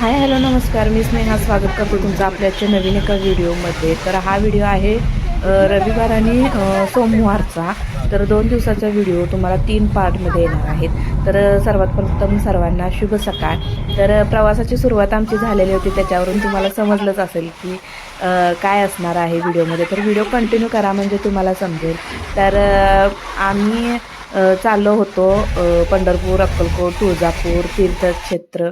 Hi hello नमस्कार. मी स्नेहा स्वागत करतो तुमचं आपल्याच्या नवीन एका व्हिडिओमध्ये. तर हा व्हिडिओ आहे रविवार आणि सोमवारचा. तर दोन दिवसाचा व्हिडिओ तुम्हाला तीन पार्टमध्ये येणार आहेत. तर सर्वात प्रथम सर्वांना शुभ सकाळ. तर प्रवासाची सुरुवात आमची झालेली होती त्याच्यावरून तुम्हाला समजलंच असेल की काय असणार आहे व्हिडिओमध्ये. तर व्हिडिओ कंटिन्यू करा म्हणजे तुम्हाला समजेल. तर आम्ही चाललो होतो पंढरपूर अक्कलकोट तुळजापूर तीर्थक्षेत्र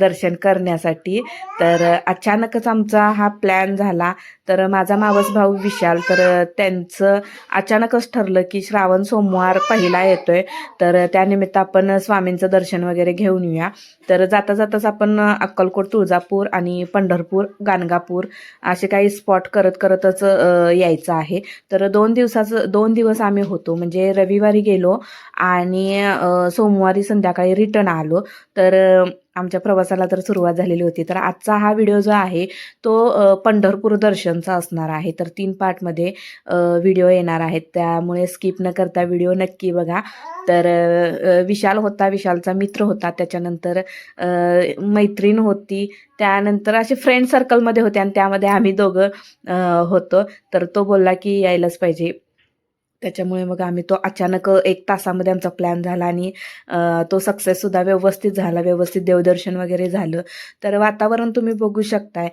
दर्शन करण्यासाठी. तर अचानकच आमचा हा प्लॅन झाला. तर माझा मावस भाऊ विशाल तर त्यांचं अचानकच ठरलं की श्रावण सोमवार पहिला येतोय. तर त्यानिमित्त आपण स्वामींचं दर्शन वगैरे घेऊन येऊया. तर जाता जाताच आपण अक्कलकोट तुळजापूर आणि पंढरपूर गाणगापूर असे काही स्पॉट करत करतच यायचं आहे. तर दोन दिवसाचं दोन दिवस आम्ही होतो. म्हणजे रविवारी गेलो आणि सोमवारी संध्याकाळी रिटर्न आलो. तर आमच्या प्रवासाला तर सुरुवात झालेली होती. तर आजचा हा व्हिडिओ जो आहे तो पंढरपूर दर्शनचा असणार आहे. तर तीन पार्टमध्ये व्हिडिओ येणार आहेत. त्यामुळे स्किप न करता व्हिडिओ नक्की बघा. तर विशाल होता विशालचा मित्र होता. त्याच्यानंतर मैत्रीण होती. त्यानंतर असे फ्रेंड सर्कलमध्ये होते आणि त्यामध्ये आम्ही दोघं होतो. तर तो बोलला की यायलाच पाहिजे. त्याच्यामुळे मग आम्ही तो अचानक एक तासामध्ये आमचा प्लॅन झाला आणि तो सक्सेससुद्धा व्यवस्थित झाला व्यवस्थित देवदर्शन वगैरे झालं. तर वातावरण तुम्ही बघू शकताय.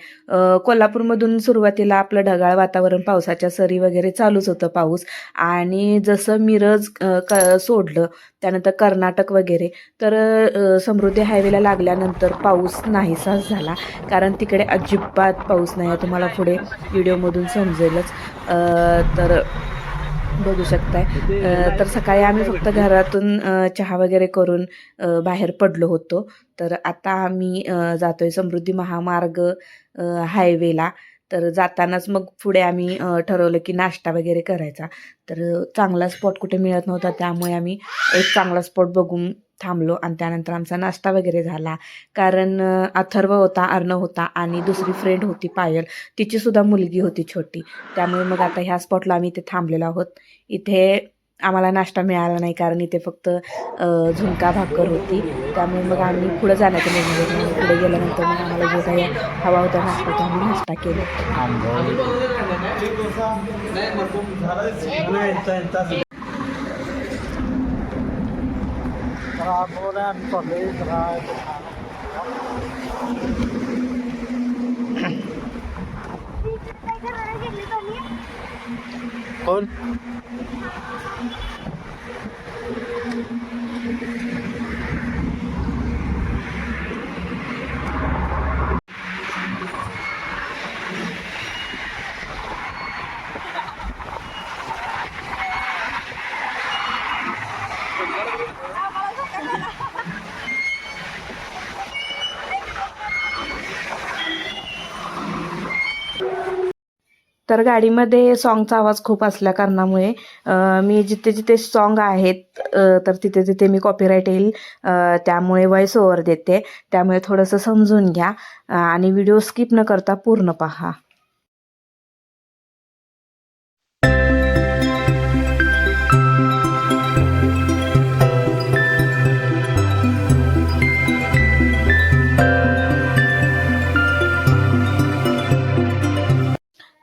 कोल्हापूरमधून सुरुवातीला आपलं ढगाळ वातावरण पावसाच्या सरी वगैरे चालूच होतं पाऊस. आणि जसं मिरज क सोडलं त्यानंतर कर्नाटक वगैरे तर समृद्धी हायवेला लागल्यानंतर पाऊस नाहीसाच झाला. कारण तिकडे अजिबात पाऊस नाही आहे तुम्हाला पुढे व्हिडिओमधून समजेलच. तर बघू शकताय. तर सकाळी आम्ही फक्त घरातून चहा वगैरे करून बाहेर पडलो होतो. तर आता आम्ही जातोय समृद्धी महामार्ग हायवेला. तर जातानाच मग पुढे आम्ही ठरवलं की नाश्ता वगैरे करायचा. तर चांगला स्पॉट कुठे मिळत नव्हता त्यामुळे आम्ही एक चांगला स्पॉट बघून थांबलो आणि त्यानंतर आमचा नाश्ता वगैरे झाला. कारण अथर्व होता अर्णव होता आणि दुसरी फ्रेंड होती पायल. तिची सुद्धा मुलगी होती छोटी. त्यामुळे मग आता ह्या स्पॉटला आम्ही इथे थांबलेलो आहोत. इथे आम्हाला नाश्ता मिळाला नाही कारण इथे फक्त अ, झुणका भाकर होती. त्यामुळे मग आम्ही पुढे जाण्याचा निर्णय घेतला आणि पुढे गेल्यानंतर मग आम्हाला जो काही हवा होता नाश्ता तो आम्ही नाश्ता केला. Rabulan Pabitra Cool. तर गाडीमध्ये सॉन्गचा आवाज खूप असल्या कारणामुळे मी जिथे जिथे सॉन्ग आहेत तर तिथे तिथे मी कॉपीराईट येईल. त्यामुळे वॉइस ओवर देते. त्यामुळे थोडंसं समजून घ्या. आणि व्हिडिओ स्किप न करता पूर्ण पहा.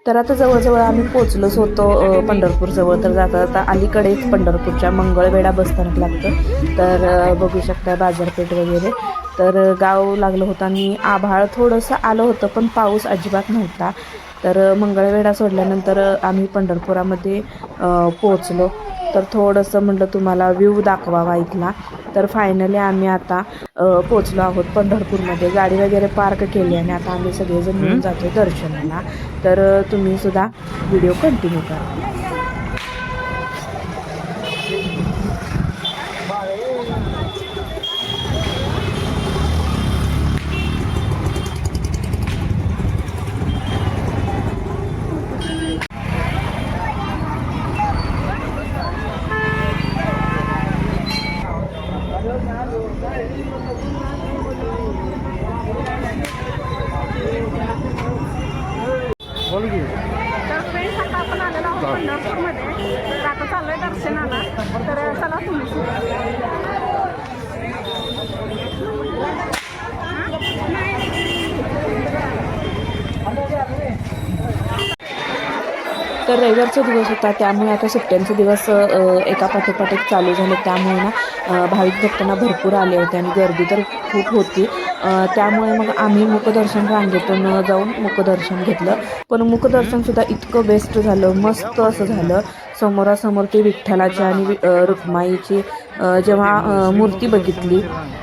तर आता जवळजवळ आम्ही पोचलोच होतो पंढरपूरजवळ. तर जाता जाता अलीकडेच पंढरपूरच्या मंगळवेढा बसस्थानक लागतं. तर बघू शकता बाजारपेठ वगैरे. तर गाव लागलं होतं आणि आभाळ थोडंसं आलं होतं पण पाऊस अजिबात नव्हता. तर मंगळवेढा सोडल्यानंतर आम्ही पंढरपुरामध्ये पोचलो. तर थोडंसं म्हटलं तुम्हाला व्ह्यू दाखवावा इथला. तर फायनली आम्ही आता पोचलो आहोत पंढरपूरमध्ये. गाडी वगैरे पार्क केली आणि आता आम्ही सगळेजण मिळून जातोय दर्शनाला. तर अ, तुम्ही सुद्धा व्हिडिओ कंटिन्यू करा. बोल की. तर फ्रेंड्स आता आपण आलेलो आहोत पंढरपूरमध्ये. आता चाललोय दर्शनाला. तर चला तुम्ही. तर रविवारचा दिवस होता. त्यामुळे आता सुट्ट्यांचे दिवस एका पाठोपाठ एक चालू झाले. त्यामुळे ना भाविक भक्तांना भरपूर आले होते आणि गर्दी तर खूप होती. त्यामुळे मग आम्ही मुखदर्शन रांगेतून जाऊन मुखदर्शन घेतलं. पण मुखदर्शनसुद्धा इतकं बेस्ट झालं मस्त असं झालं. समोरासमोर ते विठ्ठलाची आणि वि- रुक्माईची जेव्हा मूर्ती बघितली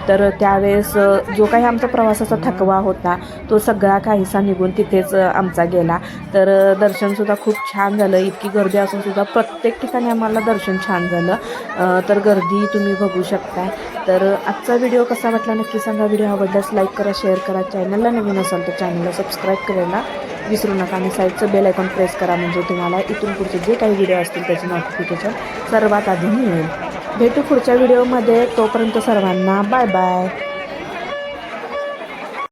तर त्यावेळेस जो काही आमचा प्रवासाचा थकवा होता तो सगळा काहीसा निघून तिथेच आमचा गेला. तर दर्शनसुद्धा खूप छान झालं. इतकी गर्दी असूनसुद्धा प्रत्येक ठिकाणी आम्हाला दर्शन छान झालं. तर गर्दी तुम्ही बघू शकता तर आजचा व्हिडिओ कसा वाटला नक्की सांगा. व्हिडिओ आवडल्यास लाईक करा शेअर करा. चॅनलला नवीन असाल तर चॅनलला सबस्क्राईब करायला विसरू नका आणि साईडचं बेल आयकॉन प्रेस करा म्हणजे तुम्हाला इथून पुढचे जे काही व्हिडिओ असतील त्याचे नोटिफिकेशन सर्वात आधी मिळेल. भेटू पुढच्या व्हिडिओमध्ये तोपर्यंत सर्वांना बाय बाय